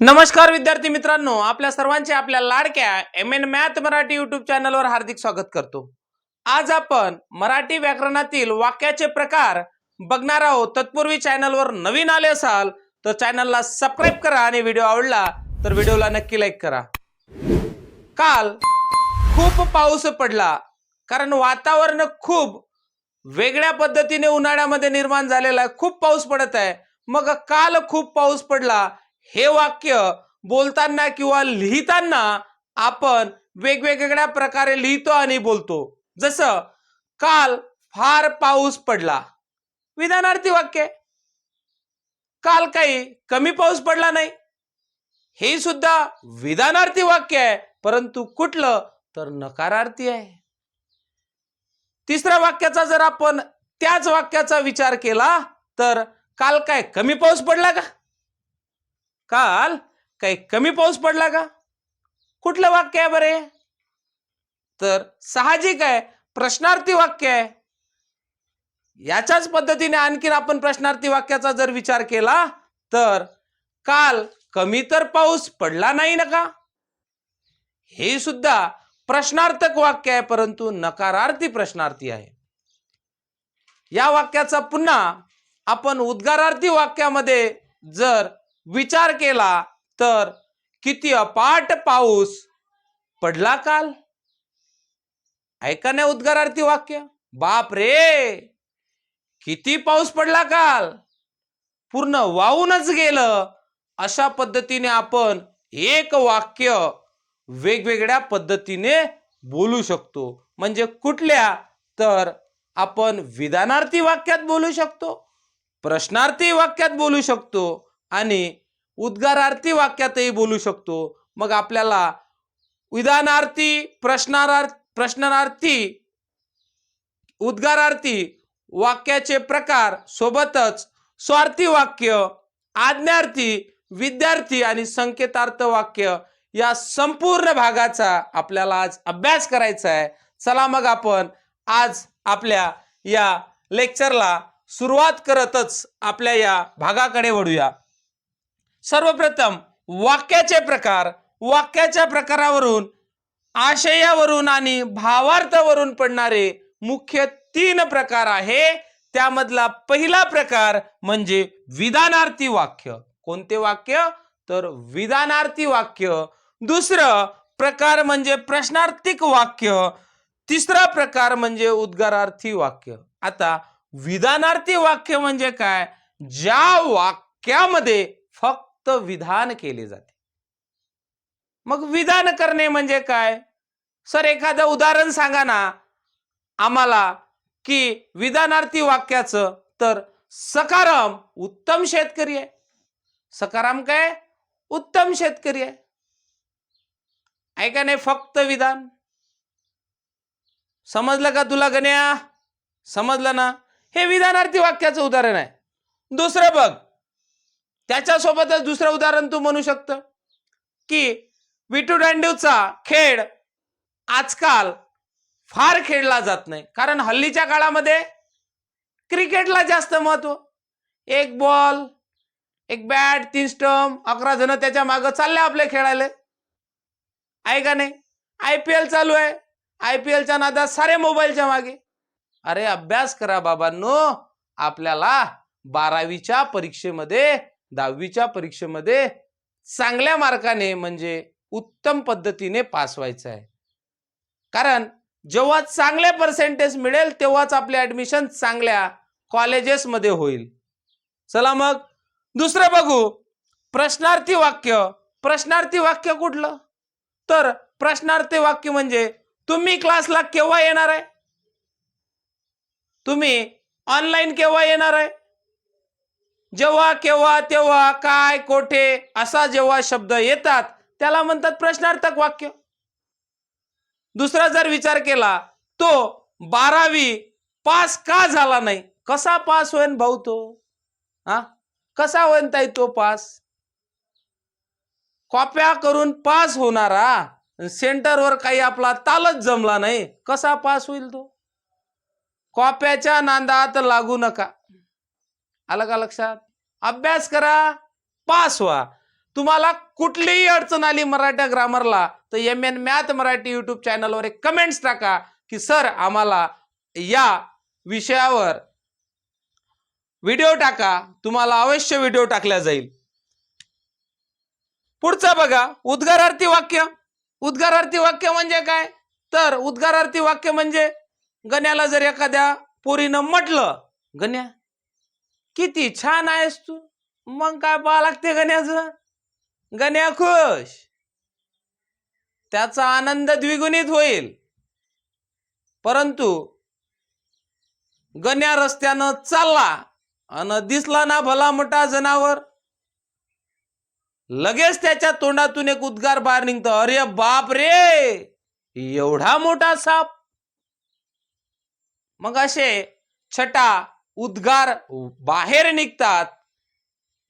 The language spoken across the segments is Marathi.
नमस्कार विद्यार्थी मित्रांनो आपल्या सर्वांचे आपल्या लाडक्या M N math Marathi YouTube चॅनलवर हार्दिक स्वागत करतो. आज आपण मराठी व्याकरणातील वाक्याचे प्रकार बघणार आहोत. तत्पूर्वी चॅनलवर नवीन आले असाल तर चॅनलला सबस्क्राईब करा आणि व्हिडिओ आवडला तर व्हिडिओला नक्की लाईक करा. काल खूप पाऊस पडला कारण वातावरण खूप वेगळ्या पद्धतीने उन्हाळ्यामध्ये निर्माण झालेला आहे. खूप पाऊस पडत आहे. मग काल खूप पाऊस पडला हे वाक्य बोलताना किंवा लिहिताना आपण वेगवेगळ्या प्रकारे लिहितो आणि बोलतो. जसं काल फार पाऊस पडला. विधानार्थी वाक्य. काल काही कमी पाऊस पडला नाही. हे सुद्धा विधानार्थी वाक्य आहे परंतु कुठलं तर नकारार्थी आहे. तिसऱ्या वाक्याचा जर आपण त्याच वाक्याचा विचार केला तर काल काय कमी पाऊस पडला का? काल काही कमी पाऊस पडला का? कुठलं वाक्य आहे बरे तर साहजिक आहे प्रश्नार्थी वाक्य आहे. याच्याच पद्धतीने आणखीन आपण प्रश्नार्थी वाक्याचा जर विचार केला तर काल कमी तर पाऊस पडला नाही नका हे सुद्धा प्रश्नार्थक वाक्य आहे परंतु नकारार्थी प्रश्नार्थी आहे. या वाक्याचा पुन्हा आपण उद्गारार्थी वाक्यामध्ये जर विचार केला तर किती अपाट पाऊस पडला काल? ऐका नाही उद्गारार्थी वाक्य. बाप रे किती पाऊस पडला काल? पूर्ण वाहूनच गेलं. अशा पद्धतीने आपण एक वाक्य वेगवेगळ्या पद्धतीने बोलू शकतो. म्हणजे कुठल्या? तर आपण विधानार्थी वाक्यात बोलू शकतो प्रश्नार्थी वाक्यात बोलू शकतो. आणि उद्गारार्थी वाक्यातही बोलू शकतो. मग आपल्याला विधानार्थी प्रश्नारार्थ प्रश्नार्थी उद्गारार्थी वाक्याचे प्रकार सोबतच स्वार्थी वाक्य आज्ञार्थी विद्यार्थी आणि संकेतार्थ वाक्य या संपूर्ण भागाचा आपल्याला आज अभ्यास करायचा आहे. चला मग आपण आज आपल्या या लेक्चरला सुरुवात करतच आपल्या या भागाकडे वळूया. सर्वप्रथम वाक्याचे प्रकार वाक्याच्या प्रकारावरून आशयावरून आणि भावार्थावरून पडणारे मुख्य तीन प्रकार आहे. त्यामधला पहिला प्रकार म्हणजे विधानार्थी वाक्य. कोणते वाक्य? तर विधानार्थी वाक्य. दुसरं प्रकार म्हणजे प्रश्नार्थिक वाक्य. तिसरा प्रकार म्हणजे उद्गारार्थी वाक्य. आता विधानार्थी वाक्य म्हणजे काय? ज्या वाक्यामध्ये फक्त विधान केले जाते. मग विधान करणे म्हणजे काय? सर एखादं उदाहरण सांगा ना आम्हाला की विधानार्थी वाक्याचं तर सकाराम उत्तम शेतकरी आहे. सकाराम काय? उत्तम शेतकरी आहे. ऐका नाही फक्त विधान? समजलं का तुला गण्या? समजलं ना? हे विधानार्थी वाक्याचं उदाहरण आहे. दुसरं बघ. त्याच्यासोबतच दुसरं उदाहरण तू म्हणू शकतं. की विटू दांडूचा खेळ आजकाल फार खेळला जात नाही. कारण हल्लीच्या काळामध्ये क्रिकेटला जास्त महत्त्व एक बॉल एक बॅट तीन स्टंप अकरा जण त्याच्या मागं चालले आपले खेळायला. आहे का नाही? आय पी एल चालू आहे. आय पी एलच्या नादात सारे मोबाईलच्या मागे. अरे अभ्यास करा बाबांनो. आपल्याला बारावीच्या परीक्षेमध्ये दहावीच्या परीक्षेमध्ये चांगल्या मार्काने म्हणजे उत्तम पद्धतीने पास व्हायचं आहे. कारण जेव्हा चांगले पर्सेंटेज मिळेल तेव्हाच आपले ऍडमिशन चांगल्या कॉलेजेसमध्ये होईल. चला मग दुसरं बघू. प्रश्नार्थी वाक्य. प्रश्नार्थी वाक्य कुठलं? तर प्रश्नार्थी वाक्य म्हणजे तुम्ही क्लासला केव्हा येणार आहे? तुम्ही ऑनलाईन केव्हा येणार आहे? जेव्हा केव्हा तेव्हा काय कोठे असा जेव्हा शब्द येतात त्याला म्हणतात प्रश्नार्थक वाक्य. दुसरा जर विचार केला तो बारावी पास का झाला नाही? कसा पास होईन भाऊ तो? हा कसा होईन ताई तो पास? कॉप्या करून पास होणारा सेंटरवर काही आपला तालच जमला नाही कसा पास होईल तो? कॉप्याच्या नांदात लागू नका. आलं का लक्षात? अभ्यास करा पास व्हा. तुम्हाला कुठलीही अडचण आली मराठा ग्रामरला तर M N math Marathi YouTube चॅनलवर एक कमेंट्स टाका की सर आम्हाला या विषयावर व्हिडिओ टाका. तुम्हाला अवश्य व्हिडिओ टाकला जाईल. पुढचं बघा उद्गारार्थी वाक्य. उद्गारार्थी वाक्य म्हणजे काय? तर उद्गारार्थी वाक्य म्हणजे गण्याला जर एखाद्या पोरीनं म्हटलं गण्या किती छान आहेस तू. मग काय पाहा लागते गण्याचं? गण्या खुश. त्याचा आनंद द्विगुणित होईल. परंतु गण्या रस्त्यानं चालला अन दिसला ना भला मोठा जनावर. लगेच त्याच्या तोंडातून एक उद्गार बाहेर निघतो. अरे बाप रे एवढा मोठा साप. मग असे छटा उद्गार बाहेर निघतात.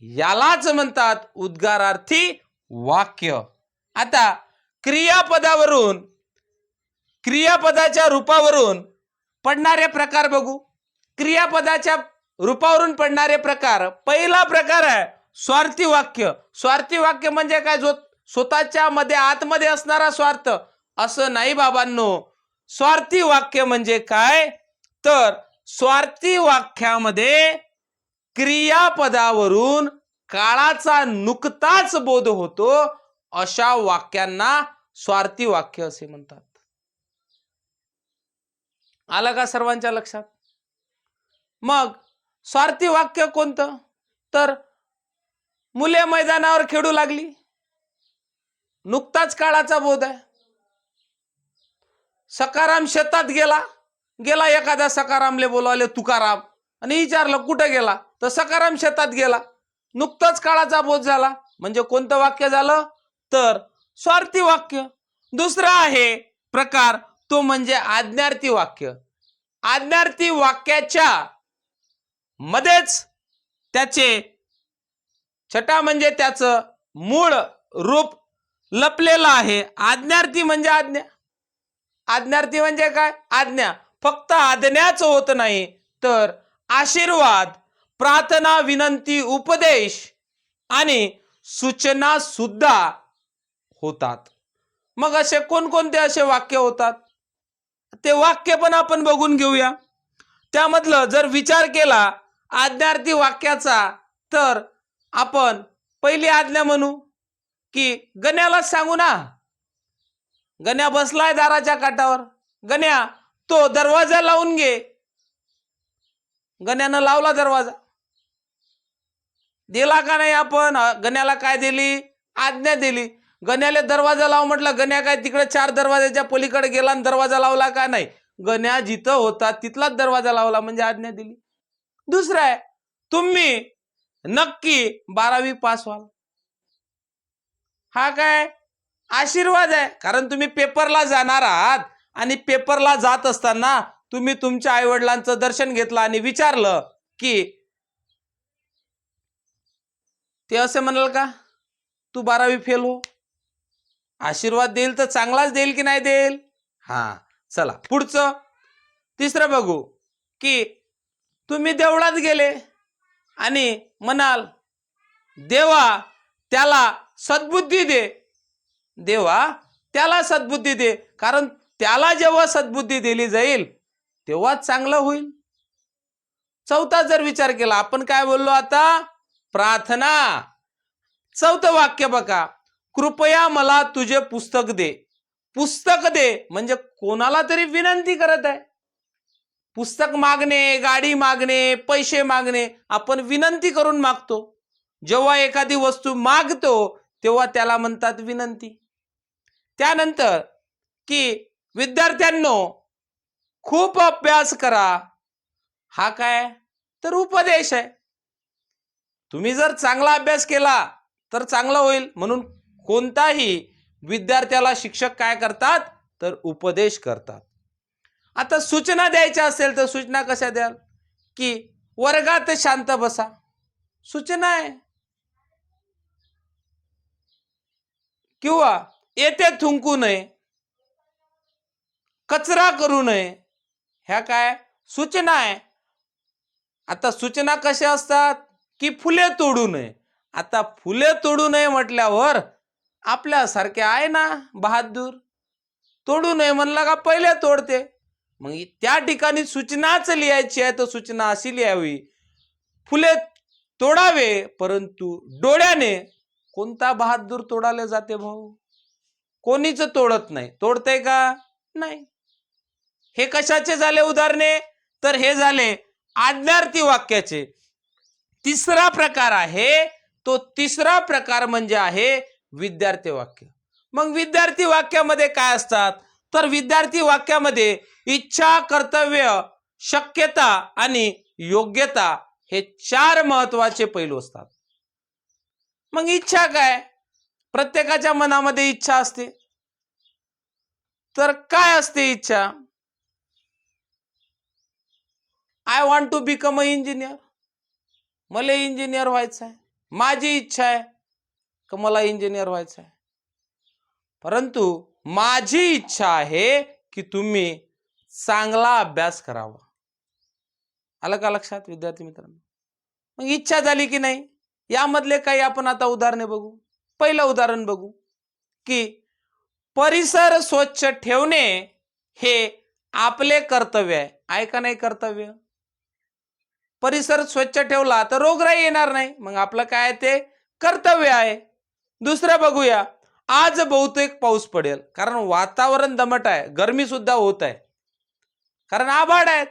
यालाच म्हणतात उद्गारार्थी वाक्य. आता क्रियापदावरून क्रियापदाच्या रूपावरून पडणारे प्रकार बघू. क्रियापदाच्या रूपावरून पडणारे प्रकार. पहिला प्रकार आहे स्वार्थी वाक्य. स्वार्थी वाक्य म्हणजे काय? जो स्वतःच्या मध्ये आतमध्ये असणारा स्वार्थ. असं नाही बाबांनो. स्वार्थी वाक्य म्हणजे काय? तर स्वार्थी वाक्यामध्ये क्रियापदावरून काळाचा नुकताच बोध होतो अशा वाक्यांना स्वार्थी वाक्य असे म्हणतात. आलं का सर्वांच्या लक्षात? मग स्वार्थी वाक्य कोणतं? तर मुले मैदानावर खेळू लागली. नुकताच काळाचा बोध आहे. सकाराम शेतात गेला. गेला एखाद्या सकारामले बोलावले तुकाराम. आणि विचारलं कुठं गेला? तर सकाराम शेतात गेला. नुकताच काळाचा बोध झाला. म्हणजे कोणतं वाक्य झालं? तर स्वार्थी वाक्य. दुसरं आहे प्रकार तो म्हणजे आज्ञार्थी वाक्य. आज्ञार्थी वाक्याच्या मध्येच त्याचे छटा म्हणजे त्याचं मूळ रूप लपलेलं आहे. आज्ञार्थी म्हणजे आज्ञा. आज्ञार्थी म्हणजे काय? आज्ञा. फक्त आज्ञाच होत नाही तर आशीर्वाद प्रार्थना विनंती उपदेश आणि सूचना सुद्धा होतात. मग असे कोणकोणते असे वाक्य होतात? ते वाक्य पण आपण बघून घेऊया. त्यामधलं जर विचार केला आज्ञार्थी वाक्याचा तर आपण पहिली आज्ञा म्हणू की गण्यालाच सांगू ना. गण्या बसलाय दाराच्या काठावर. गण्या तो दरवाजा लावून घे. गण्यानं लावला दरवाजा. दिला का नाही आपण? गण्याला काय दिली? आज्ञा दिली. गण्याला दरवाजा लाव म्हटलं गण्या काय तिकडे चार दरवाजाच्या पलीकडे गेला आणि दरवाजा लावला का नाही? गण्या जिथं होता तिथलाच दरवाजा लावला म्हणजे आज्ञा दिली. दुसरं आहे तुम्ही नक्की बारावी पास व्हाल. हा काय? आशीर्वाद आहे कारण तुम्ही पेपरला जाणार आहात. आणि पेपरला जात असताना तुम्ही तुमच्या आई वडिलांचं दर्शन घेतलं आणि विचारलं की ते असे म्हणाल का? तू बारावी फेल हो. आशीर्वाद देईल तर चांगलाच देईल की नाही देईल? हा चला पुढचं. तिसरं बघू की तुम्ही देवळात गेले आणि म्हणाल देवा त्याला सद्बुद्धी दे. देवा त्याला सद्बुद्धी दे. कारण त्याला जेव्हा सद्बुद्धी दिली जाईल तेव्हा चांगलं होईल. चौथा जर विचार केला आपण काय बोललो आता? प्रार्थना. चौथं वाक्य बघा. कृपया मला तुझे पुस्तक दे. पुस्तक दे म्हणजे कोणाला तरी विनंती करत आहे. पुस्तक मागणे गाडी मागणे पैसे मागणे आपण विनंती करून मागतो. जेव्हा एखादी वस्तू मागतो तेव्हा त्याला म्हणतात विनंती. त्यानंतर की विद्यार्थ्यांनो खूप अभ्यास करा. हा काय? तर उपदेश आहे. तुम्ही जर चांगला अभ्यास केला तर चांगला होईल. म्हणून कोणताही विद्यार्थ्याला शिक्षक काय करतात? तर उपदेश करतात. आता सूचना द्यायच्या असेल तर सूचना कशा द्याल? की वर्गात शांत बसा. सूचना आहे. किंवा येथे थुंकू नये. कचरा करू नये. ह्या काय? सूचना आहे. आता सूचना कशा असतात? की फुले तोडू नये. आता फुले तोडू नये म्हटल्यावर आपल्यासारखे आहे ना बहादूर? तोडू नये म्हणलं का पहिले तोडते? मग त्या ठिकाणी सूचनाच लिहायची आहे तर सूचना अशी लिहावी. फुले तोडावे परंतु डोळ्याने कोणता बहादूर तोडाले जाते भाऊ? कोणीच तोडत नाही. तोडते का? नाही. हे कशाचे झाले उदाहरणे? तर हे झाले आज्ञार्थी वाक्याचे. तिसरा प्रकार आहे तो तिसरा प्रकार म्हणजे आहे विद्यार्थी वाक्य. मग विद्यार्थी वाक्यामध्ये काय असतात? तर विद्यार्थी वाक्यामध्ये इच्छा कर्तव्य शक्यता आणि योग्यता हे चार महत्त्वाचे पैलू असतात. मग इच्छा काय? प्रत्येकाच्या मनामध्ये इच्छा असते. तर काय असते इच्छा? I want to become a engineer मला इंजिनियर व्हायचं आहे. माझी इच्छा आहे का मला इंजिनियर व्हायचं आहे? परंतु माझी इच्छा आहे की तुम्ही चांगला अभ्यास करावा. आलं का लक्षात विद्यार्थी मित्रांनो? मग इच्छा झाली की नाही? यामधले काही आपण आता उदाहरणे बघू. पहिलं उदाहरण बघू की परिसर स्वच्छ ठेवणे हे आपले कर्तव्य आहे. आहे का नाही कर्तव्य? परिसर स्वच्छ ठेवला तर रोगराई येणार नाही. मग आपलं काय ते कर्तव्य आहे. दुसरं बघूया. आज बहुतेक पाऊस पडेल. कारण वातावरण दमट आहे. गरमी सुद्धा होत आहे. कारण आभाड आहेत.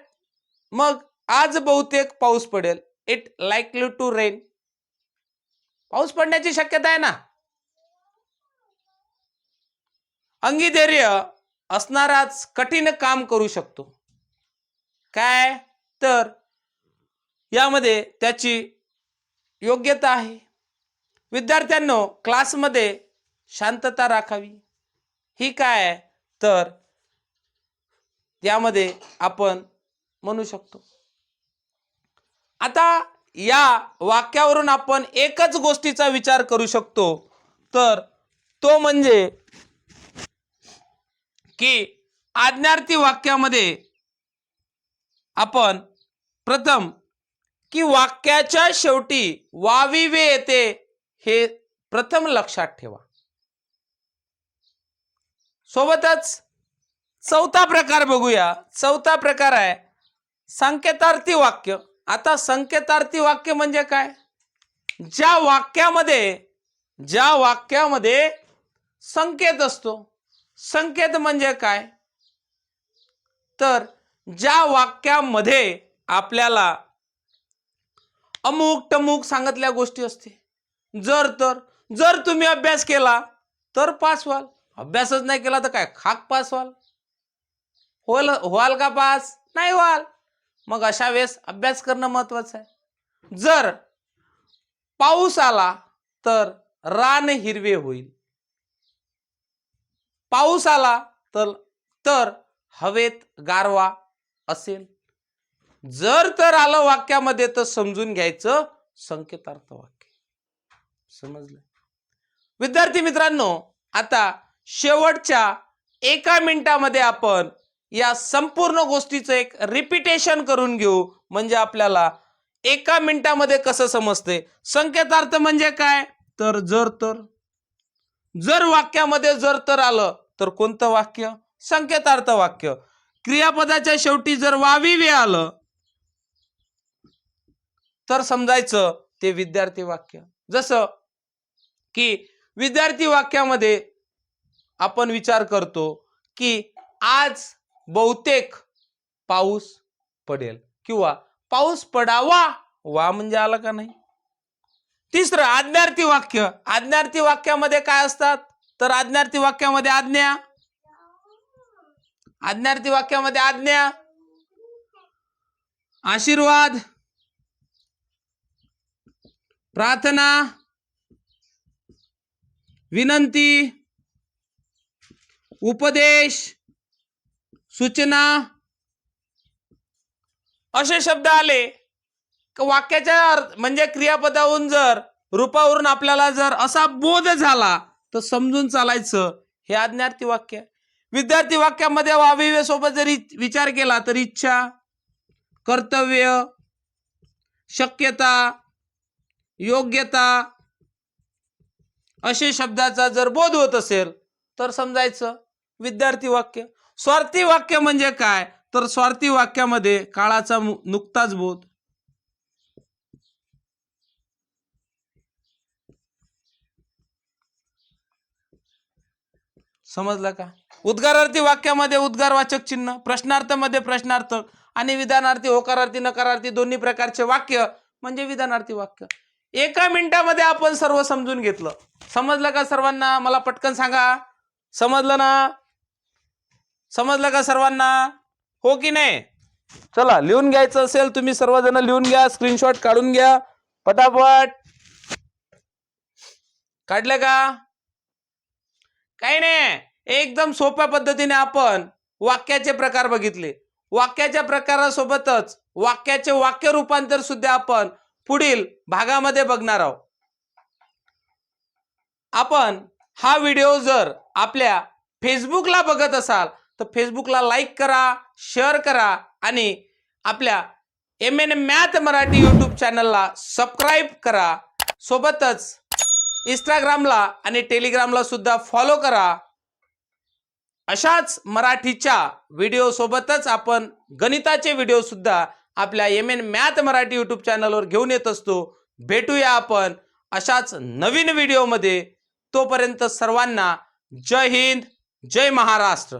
मग आज बहुतेक पाऊस पडेल. इट लाईकली टू रेन पाऊस पडण्याची शक्यता आहे ना? अंगीधैर्य असणाराच कठीण काम करू शकतो. काय? तर यामध्ये त्याची योग्यता आहे. विद्यार्थ्यांनो क्लासमध्ये शांतता राखावी. ही काय आहे? तर यामध्ये आपण म्हणू शकतो. आता या वाक्यावरून आपण एकच गोष्टीचा विचार करू शकतो. तर तो म्हणजे की आज्ञार्थी वाक्यामध्ये आपण प्रथम की वाक्याच्या शेवटी वाविवे येते हे प्रथम लक्षात ठेवा. सोबतच चौथा प्रकार बघूया. चौथा प्रकार आहे संकेतार्थी वाक्य. आता संकेतार्थी वाक्य म्हणजे काय? ज्या वाक्यामध्ये ज्या वाक्यामध्ये संकेत असतो. संकेत म्हणजे काय? तर ज्या वाक्यामध्ये आपल्याला अमुक टमुक सांगितल्या गोष्टी असते. जर तर जर तुम्ही अभ्यास केला तर पास व्हाल. अभ्यासच नाही केला तर काय खाक पास व्हाल. होल व्हाल का पास? नाही व्हाल. मग अशा वेळेस अभ्यास करणं महत्वाचं आहे. जर पाऊस आला तर रान हिरवे होईल. पाऊस आला तर तर हवेत गारवा असेल. जर तर आलं वाक्यामध्ये तर समजून घ्यायचं संकेतार्थ वाक्य. समजलं? विद्यार्थी मित्रांनो आता शेवटच्या एका मिनिटामध्ये आपण या संपूर्ण गोष्टीचं एक रिपिटेशन करून घेऊ. म्हणजे आपल्याला एका मिनिटामध्ये कसं समजते? संकेतार्थ म्हणजे काय? तर जर तर. जर वाक्यामध्ये जर तर आलं तर कोणतं वाक्य? संकेतार्थ वाक्य. क्रियापदाच्या शेवटी जर वाविवे आलं तर समजायचं ते विद्यार्थी वाक्य. जसं की विद्यार्थी वाक्यामध्ये आपण विचार करतो की आज बहुतेक पाऊस पडेल किंवा पाऊस पडावा वा म्हणजे आला का नाही? तिसरं आज्ञार्थी वाक्य. आज्ञार्थी वाक्यामध्ये काय असतात? तर आज्ञार्थी वाक्यामध्ये आज्ञा. आज्ञार्थी वाक्यामध्ये आज्ञा. आशीर्वाद. प्रार्थना विनंती उपदेश सूचना. असे शब्द आले वाक्याच्या अर्थ- म्हणजे क्रियापदावरून जर रूपावरून आपल्याला जर असा बोध झाला तर समजून चालायचं. हे आज्ञार्थी वाक्य. विद्यार्थी वाक्यामध्ये वाविवे सोबत जरी विचार केला तर इच्छा कर्तव्य शक्यता योग्यता असे शब्दाचा जर बोध होत असेल तर समजायचं. विद्यार्थी वाक्य. स्वार्थी वाक्य म्हणजे काय? तर स्वार्थी वाक्यामध्ये काळाचा नुकताच बोध. समजलं का? उद्गारार्थी वाक्यामध्ये उद्गारवाचक चिन्ह प्रश्नार्थमध्ये प्रश्नार्थक आणि विधानार्थी होकारार्थी नकारार्थी दोन्ही प्रकारचे वाक्य म्हणजे विधानार्थी वाक्य. एका मिनिटामध्ये आपण सर्व समजून घेतलं. समजलं का सर्वांना? मला पटकन सांगा. समजलं ना? समजलं का सर्वांना? हो की नाही? चला लिहून घ्यायचं असेल तुम्ही सर्वजण लिहून घ्या स्क्रीनशॉट काढून घ्या. पटापट. काढलं का? काही नाही. एकदम सोप्या पद्धतीने आपण वाक्याचे प्रकार बघितले. वाक्याच्या प्रकारासोबतच वाक्याचे वाक्य रूपांतर सुद्धा आपण पुढील भागामध्ये बघणार आहोत. आपण हा व्हिडिओ जर आपल्या फेसबुकला बघत असाल तर फेसबुकला लाईक करा शेअर करा आणि आपल्या M N math Marathi YouTube चॅनलला सबस्क्राईब करा. सोबतच इंस्टाग्रामला आणि टेलिग्रामला सुद्धा फॉलो करा. अशाच मराठीच्या व्हिडिओसोबतच आपण गणिताचे व्हिडिओ सुद्धा आपल्या M N math Marathi YouTube चॅनलवर घेऊन येत असतो. भेटूया आपण अशाच नवीन व्हिडिओमध्ये तोपर्यंत सर्वांना जय हिंद जय महाराष्ट्र.